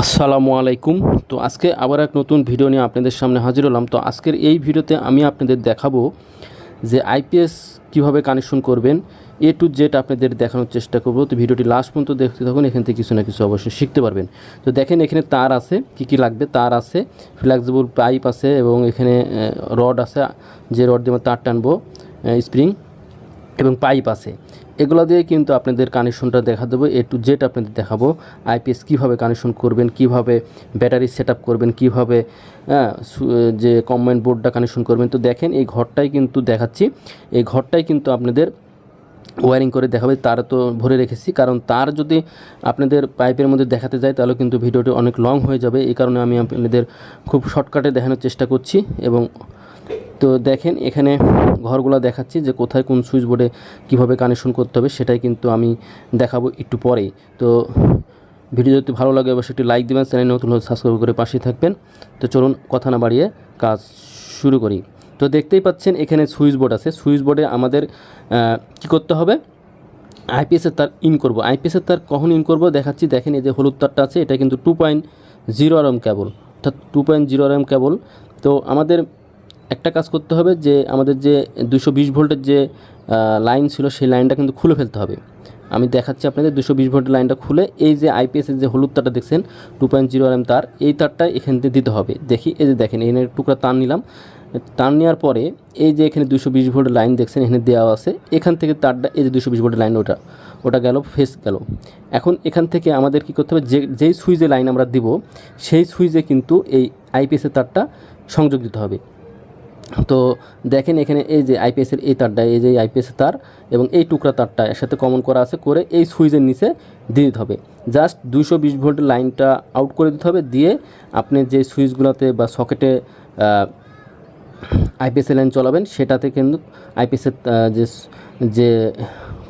আসসালামু আলাইকুম। তো আজকে আবার এক নতুন ভিডিও নিয়ে আপনাদের সামনে হাজির হলাম। তো আজকের এই ভিডিওতে আমি আপনাদের দেখাবো যে আইপিএস কীভাবে কানেকশন করবেন, এ টু জেড আপনাদের দেখানোর চেষ্টা করব। তো ভিডিওটি লাস্ট পর্যন্ত দেখতে থাকুন, এখান থেকে কিছু না কিছু অবশ্যই শিখতে পারবেন। তো দেখেন এখানে তার আছে, কি কি লাগবে? তার আছে ফ্লেক্সিবল পাইপ আছে এবং এখানে রড আছে, যে রড দিয়ে তার টানবো স্প্রিং এবং পাইপ আছে। এগুলো দিয়ে কিন্তু আপনাদের কানেকশনটা দেখা দেবো এ টু জেড আপনাদের দেখাবো আইপিএস কীভাবে কানেকশন করবেন কীভাবে ব্যাটারি সেট করবেন কীভাবে হ্যাঁ, যে কম্বাইন বোর্ডটা কানেকশন করবেন। তো দেখেন এই ঘরটাই কিন্তু দেখাচ্ছি। এই ঘরটাই কিন্তু আপনাদের ওয়ারিং করে দেখাবে তার তো ভরে রেখেছি। কারণ তার যদি আপনাদের পাইপের মধ্যে দেখাতে যায় তাহলে কিন্তু ভিডিওটি অনেক লং হয়ে যাবে। এই কারণে আমি আপনাদের খুব শর্টকাটে দেখানোর চেষ্টা করছি এবং তো দেখেন, এখানে ঘরগুলো দেখাচ্ছি যে কোথায় কোন সুইচ বোর্ডে কীভাবে কানেকশন করতে হবে সেটাই কিন্তু আমি দেখাবো একটু পরেই তো ভিডিও যদি ভালো লাগে অবশ্যই একটি লাইক দেবেন, চ্যানেল নতুন হলে সাবস্ক্রাইব করে পাশে থাকবেন। তো চলুন কথা না বাড়িয়ে কাজ শুরু করি। তো দেখতেই পাচ্ছেন, এখানে সুইচ বোর্ড আছে। সুইচ বোর্ডে আমাদের কী করতে হবে? আইপিএসের তার ইন করব। আইপিএসের তার কখন ইন করব? দেখাচ্ছি, দেখেন এই যে হলুদ তারটা আছে, এটা কিন্তু two point zero R M cable অর্থাৎ two point zero M cable তো আমাদের একটা কাজ করতে হবে যে আমাদের যে দুশো বিশ ভোল্টের যে লাইন ছিল সেই লাইনটা কিন্তু খুলে ফেলতে হবে। আমি দেখাচ্ছি আপনাদের দুশো বিশ ভোল্টের লাইনটা খুলে এই যে আইপিএসের যে হলুদ তারটা দেখছেন two point zero R M তার, এই তারটা এখান থেকে দিতে হবে। দেখি, এই যে দেখেন, এখানে টুকরা তার নিলাম। তার নেওয়ার পরে এই যে এখানে দুশো বিশ ভোল্টের লাইন দেখছেন, এখানে দেওয়া আছে। এখান থেকে তারটা, এই যে দুশো বিশ ভোল্টের লাইন ওটা ওটা গেল ফেস গেল। এখন এখান থেকে আমাদের কি করতে হবে, যে, যেই সুইচে লাইন আমরা দিব, সেই সুইচে কিন্তু এই আইপিএসের তারটা সংযোগ দিতে হবে। তো দেখেন এখানে এই যে আইপিএসের এই তারটা, এই যে আইপিএসের তার এবং এই টুকরা তারটা এর সাথে কমন করা আছে, করে এই সুইচের নিচে দিয়ে দিতে হবে। জাস্ট দুইশো বিশ ভোল্টের লাইনটা আউট করে দিতে হবে, দিয়ে আপনি যে সুইচগুলোতে বা সকেটে আইপিএসের লাইন চলাবেন, সেটাতে কিন্তু আইপিএসের যে যে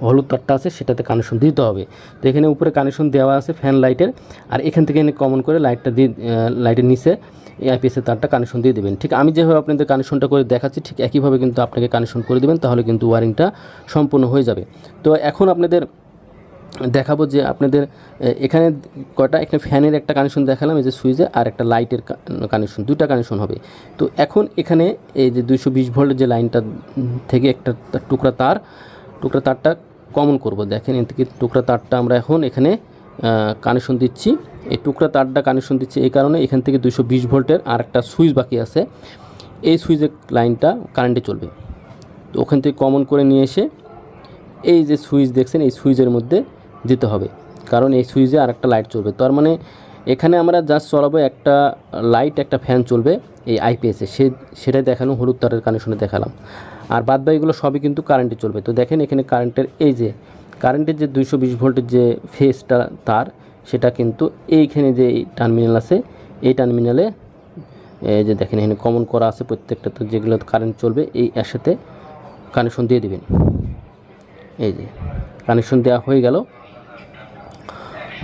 হলুদ তারটা আছে, সেটাতে কানেকশন দিতে হবে। তো এখানে উপরে কানেকশন দেওয়া আছে ফ্যান লাইটের আর এখান থেকে এনে কমন করে লাইটটা দিয়ে লাইটের নিচে এই আইপিএসের তারটা কানেকশন দিয়ে দেবেন। ঠিক, আমি যেভাবে আপনাদের কানেকশনটা করে দেখাচ্ছি, ঠিক একইভাবে কিন্তু আপনাকে কানেকশন করে দেবেন, তাহলে কিন্তু ওয়ারিংটা সম্পূর্ণ হয়ে যাবে। তো এখন আপনাদের দেখাবো যে আপনাদের এখানে কয়টা, এখানে ফ্যানের একটা কানেকশন দেখালাম, এই যে সুইচে আর একটা লাইটের কানেকশন দুইটা কানেকশন হবে। তো এখন এখানে এই যে দুইশো বিশ ভোল্টের যে লাইনটা থেকে একটা টুকরা তার, টুকরা তারটা কমন করব। দেখেন এর থেকে টুকরা তারটা আমরা এখন এখানে কানেকশন দিচ্ছি। এই টুকরা তারটা কানেকশন দিচ্ছি এই কারণে এখান থেকে দুশো বিশ ভোল্টের আর একটা সুইচ বাকি আছে। এই সুইচের লাইনটা কারেন্টে চলবে। তো ওখান থেকে কমন করে নিয়ে এসে এই যে সুইচ দেখছেন, এই সুইচের মধ্যে দিতে হবে। কারণ এই সুইচে আর একটা লাইট চলবে। তার মানে এখানে আমরা জাস্ট চলাবো একটা লাইট একটা ফ্যান চলবে এই আইপিএসে সে সেটাই দেখানো, হলুদ তারের কানেকশনে দেখালাম। আর বাদ বাকিগুলো সবই কিন্তু কারেন্টে চলবে। তো দেখেন এখানে কারেন্টের এই যে কারেন্টের যে দুইশো বিশ ভোল্টের যে ফেসটা তার, সেটা কিন্তু এইখানে যে টার্মিনাল আছে, এই টার্মিনালে, এই যে দেখেন, এখানে কমন করা আছে প্রত্যেকটা, তো যেগুলো কারেন্ট চলবে, এই এর সাথে কানেকশন দিয়ে দিবেন। এই যে কানেকশন দেওয়া হয়ে গেল।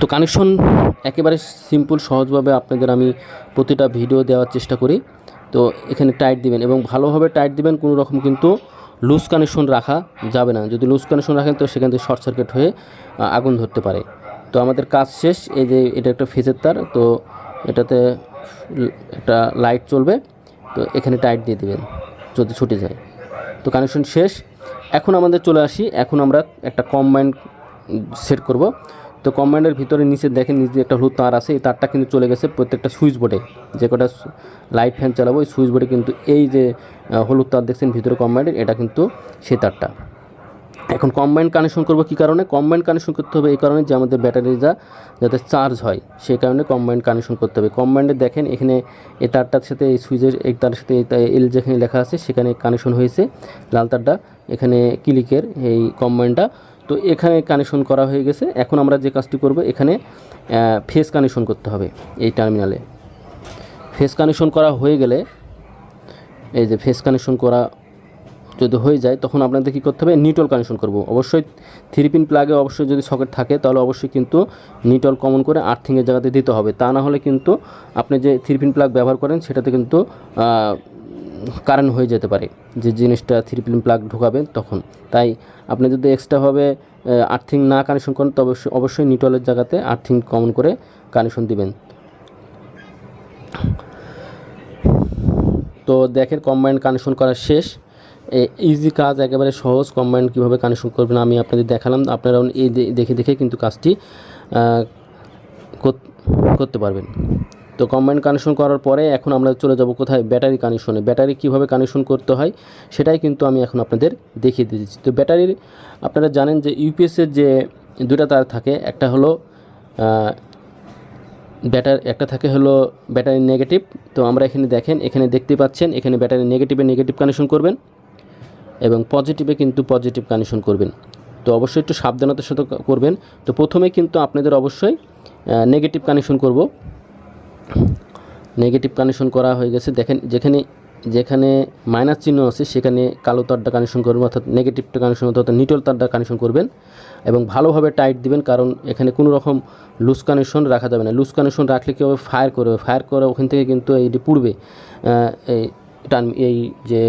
তো কানেকশন একেবারে সিম্পল সহজভাবে আপনাদের আমি প্রতিটা ভিডিও দেওয়ার চেষ্টা করি। তো এখানে টাইট দিবেন এবং ভালোভাবে টাইট দিবেন, কোনো রকম কিন্তু লুজ কানেকশন রাখা যাবে না। যদি লুজ কানেকশন রাখেন, তো সেখান থেকে শর্ট সার্কিট হয়ে আগুন ধরতে পারে। তো আমাদের কাজ শেষ। এই যে এটা একটা ফেজের তার, তো এটাতে একটা লাইট চলবে, তো এখানে টাইট দিয়ে দেবেন, যদি ছুটে যায়। তো কানেকশন শেষ। এখন আমাদের চলে আসি। এখন আমরা একটা কম্বাইন্ড সেট করব। তো কম্বাইন্ডের ভিতরে নিচে দেখেন নিচে একটা হলুদ তার আছে, এই তারটা কিন্তু চলে গেছে প্রত্যেকটা সুইচ বোর্ডে। যে কটা লাইট ফ্যান চালাবো ওই সুইচ বোর্ডে কিন্তু এই যে হলুদ তার দেখছেন ভিতরে কম্বাইন্ডের এটা কিন্তু সেই তারটা। এখন কম্বাইন্ড কানেকশন করব কী কারণে? কম্বাইন্ড কানেকশন করতে হবে এই কারণে যে আমাদের ব্যাটারিটা যাতে চার্জ হয় সেই কারণে কম্বাইন্ড কানেকশন করতে হবে। কম্বাইন্ডে দেখেন এখানে এই তারটার সাথে এই সুইচের, এই তারের সাথে এল যেখানে লেখা আছে সেখানে কানেকশন হয়েছে। লাল তারটা এখানে ক্লিকের এই কম্বাইন্ডটা তো এখানে কানেকশন করা হয়ে গেছে। এখন আমরা যে কাজটি করব, এখানে ফেস কানেকশন করতে হবে এই টার্মিনালে ফেস কানেকশন করা হয়ে গেলে, এই যে ফেস কানেকশন করা যদি হয়ে যায়, তখন আপনাদের কী করতে হবে? নিটল কানেকশন করব। অবশ্যই থ্রি পিন প্লাগে অবশ্যই যদি সকেট থাকে, তাহলে অবশ্যই কিন্তু নিটল কমন করে আর্থিংয়ের জায়গাতে দিতে হবে। তা না হলে কিন্তু আপনি যে থ্রি পিন প্লাগ ব্যবহার করেন, সেটাতে কিন্তু কারেন্ট হয়ে যেতে পারে, যে জিনিসটা থ্রি পিন প্লাগ ঢোকাবেন তখন। তাই আপনি যদি এক্সট্রাভাবে আর্থিং না কানেকশন করেন, তবে অবশ্যই অবশ্যই নিটলের জায়গাতে আর্থিং কমন করে কানেকশন দিবেন। তো দেখেন কম্বাইন্ড কানেকশন করা শেষ। ইজি কাজ, একেবারে সহজ কম্বাইন্ড কীভাবে কানেকশন করবেন আমি আপনাদের দেখালাম। আপনারা এই দেখে দেখে কিন্তু কাজটি কর- করতে পারবেন। তো কম্বাইন্ড কানেকশন করার পরে এখন আমরা চলে যাব কোথায়? ব্যাটারি কানেকশনে ব্যাটারি কীভাবে কানেকশন করতে হয় সেটাই কিন্তু আমি এখন আপনাদের দেখিয়ে দিয়েছি তো ব্যাটারির আপনারা জানেন যে ইউপিএসের যে দুটা তার থাকে, একটা হলো ব্যাটার একটা থাকে হলো ব্যাটারি নেগেটিভ তো আমরা এখানে দেখেন, এখানে দেখতে পাচ্ছেন, এখানে ব্যাটারি নেগেটিভে নেগেটিভ কানেকশন করবেন এবং পজিটিভে কিন্তু পজিটিভ কানেকশন করবেন। তো অবশ্যই একটু সাবধানতার সাথে করবেন। তো প্রথমে কিন্তু আপনাদের অবশ্যই নেগেটিভ কানেকশন করব। নেগেটিভ কানেকশন করা হয়ে গেছে। দেখেন, যেখানে যেখানে মাইনাস চিহ্ন আছে, সেখানে কালো তারটা কানেকশন করবেন, অর্থাৎ নেগেটিভটা কানেকশন অর্থাৎ নিটল তারটা কানেকশন করবেন এবং ভালোভাবে টাইট দিবেন, কারণ এখানে কোনো রকম লুজ কানেকশন রাখা যাবে না। লুজ কানেকশন রাখলে কী হবে? ফায়ার করবে। ফায়ার করে ওখান থেকে কিন্তু এইটি পুড়বে এই টার্ম এই যে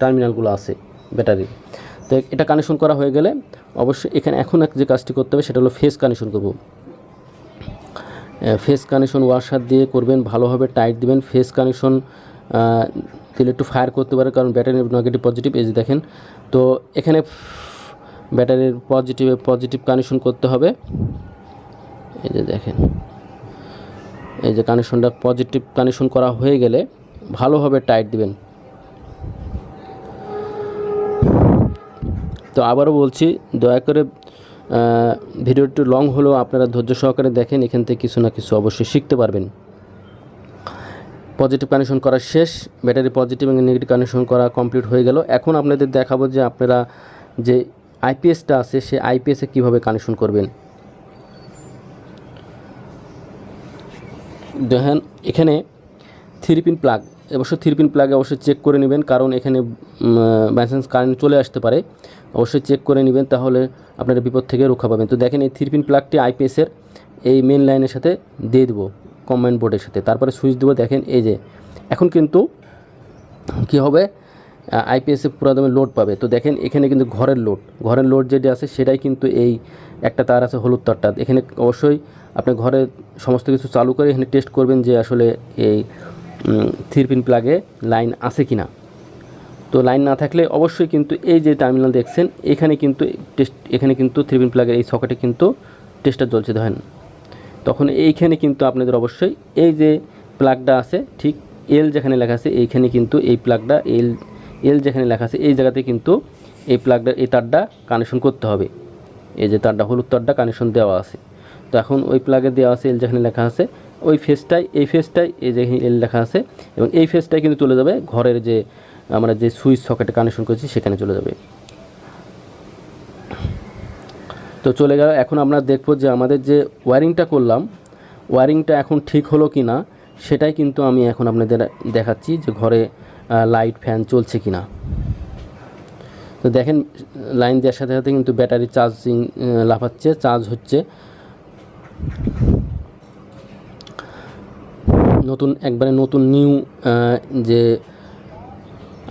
টার্মিনালগুলো আছে ব্যাটারি তো এটা কানেকশন করা হয়ে গেলে অবশ্যই এখানে এখন এক যে কাজটি করতে হবে, সেটা হলো ফেস কানেকশন করব। কানেকশন ওয়াশার দিয়ে করবেন, ভালোভাবে টাইট দিবেন। ফেস কানেকশন দিলে একটু ফায়ার করতে পারে কারণ ব্যাটারি নেগেটিভ পজিটিভ এই যে দেখেন। তো এখানে ব্যাটারির পজিটিভে পজিটিভ কানেকশন করতে হবে। এই যে দেখেন। এই যে কানেকশনটা পজিটিভ কানেকশন করা হয়ে গেলে ভালোভাবে টাইট দিবেন। তো আবারও বলছি, দয়া করে ভিডিওটি লং হলেও আপনারা ধৈর্য সহকারে দেখেন, এখান থেকে কিছু না কিছু অবশ্যই শিখতে পারবেন। পজিটিভ কানেকশন করা শেষ ব্যাটারি পজিটিভ এবং নেগেটিভ কানেকশন করা কমপ্লিট হয়ে গেল। এখন আপনাদের দেখাবো যে আপনারা যে আইপিএসটা আছে সেই আইপিএসে কীভাবে কানেকশন করবেন। দেখেন, এখানে থ্রি পিন প্লাগ অবশ্যই থ্রি পিন প্লাগে অবশ্যই চেক করে নেবেন, কারণ এখানে বাইচান্স কারেন্ট চলে আসতে পারে। অবশ্যই চেক করে নেবেন, তাহলে আপনারা বিপদ থেকে রক্ষা পাবেন। তো দেখেন এই থ্রি পিন প্লাগটি আইপিএসের এই মেন লাইনের সাথে দিয়ে দেবো কম্বাইন্ড বোর্ডের সাথে। তারপরে সুইচ দেবো, দেখেন এই যে, এখন কিন্তু কী হবে? আইপিএসে পুরো দমে লোড পাবে। তো দেখেন এখানে কিন্তু ঘরের লোড ঘরের লোড যেটা আছে সেটাই কিন্তু এই একটা তার আছে হলুদ তারটা। এখানে অবশ্যই আপনি ঘরে সমস্ত কিছু চালু করে এখানে টেস্ট করবেন যে আসলে এই থ্রি পিন প্লাগে লাইন আছে কি না তো লাইন না থাকলে অবশ্যই কিন্তু এই যে টার্মিনাল দেখছেন, এখানে কিন্তু টেস্ট এখানে কিন্তু থ্রি পিন প্লাগের এই সকেটে কিন্তু টেস্টার জ্বলছে, ধরেন। তখন এইখানে কিন্তু আপনাদের অবশ্যই এই যে প্লাগটা আছে, ঠিক এল যেখানে লেখা আছে, এইখানে কিন্তু এই প্লাগটা এল এল যেখানে লেখা আছে, এই জায়গাতে কিন্তু এই প্লাগটা এই তারটা কানেকশন করতে হবে। এই যে তারটা, হলুদ তারটা কানেকশন দেওয়া আছে। তো এখন ওই প্লাগে দেওয়া আছে এল যেখানে লেখা আছে ওই ফেসটাই এই ফেসটাই এই যে এল লেখা আছে, এবং এই ফেসটাই কিন্তু চলে যাবে ঘরের যে, আমরা যে সুইচ সকেটে কানেকশন করেছি, সেখানে চলে যাবে। তো চলে গেল, এখন আমরা দেখব যে আমাদের যে ওয়ারিংটা করলাম ওয়ারিংটা এখন ঠিক হলো কি না, সেটাই কিন্তু আমি এখন আপনাদের দেখাচ্ছি যে ঘরে লাইট ফ্যান চলছে কি না। তো দেখেন লাইন দেওয়ার সাথে সাথে কিন্তু ব্যাটারি চার্জিং লাফাচ্ছে চার্জ হচ্ছে। নতুন, একবারে নতুন নিউ যে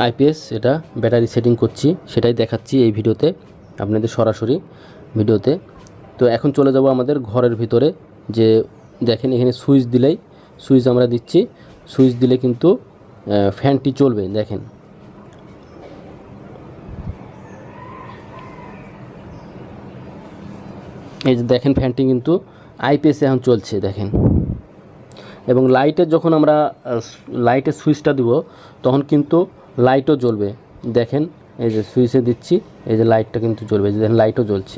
আইপিএস এটা ব্যাটারি সেটিং করছি, সেটাই দেখাচ্ছি এই ভিডিওতে, আপনাদের সরাসরি ভিডিওতে। তো এখন চলে যাব আমাদের ঘরের ভিতরে, যে দেখেন এখানে সুইচ দিলেই সুইচ আমরা দিচ্ছি সুইচ দিলে কিন্তু ফ্যানটি চলবে, দেখেন। এই যে দেখেন ফ্যানটি কিন্তু আইপিএসে এখন চলছে, দেখেন। এবং লাইটে যখন আমরা লাইটের সুইচটা দিব, তখন কিন্তু লাইটও জ্বলবে। দেখেন, এই যে সুইচে দিচ্ছি, এই যে লাইটটা কিন্তু জ্বলবে, দেখেন লাইটও জ্বলছে।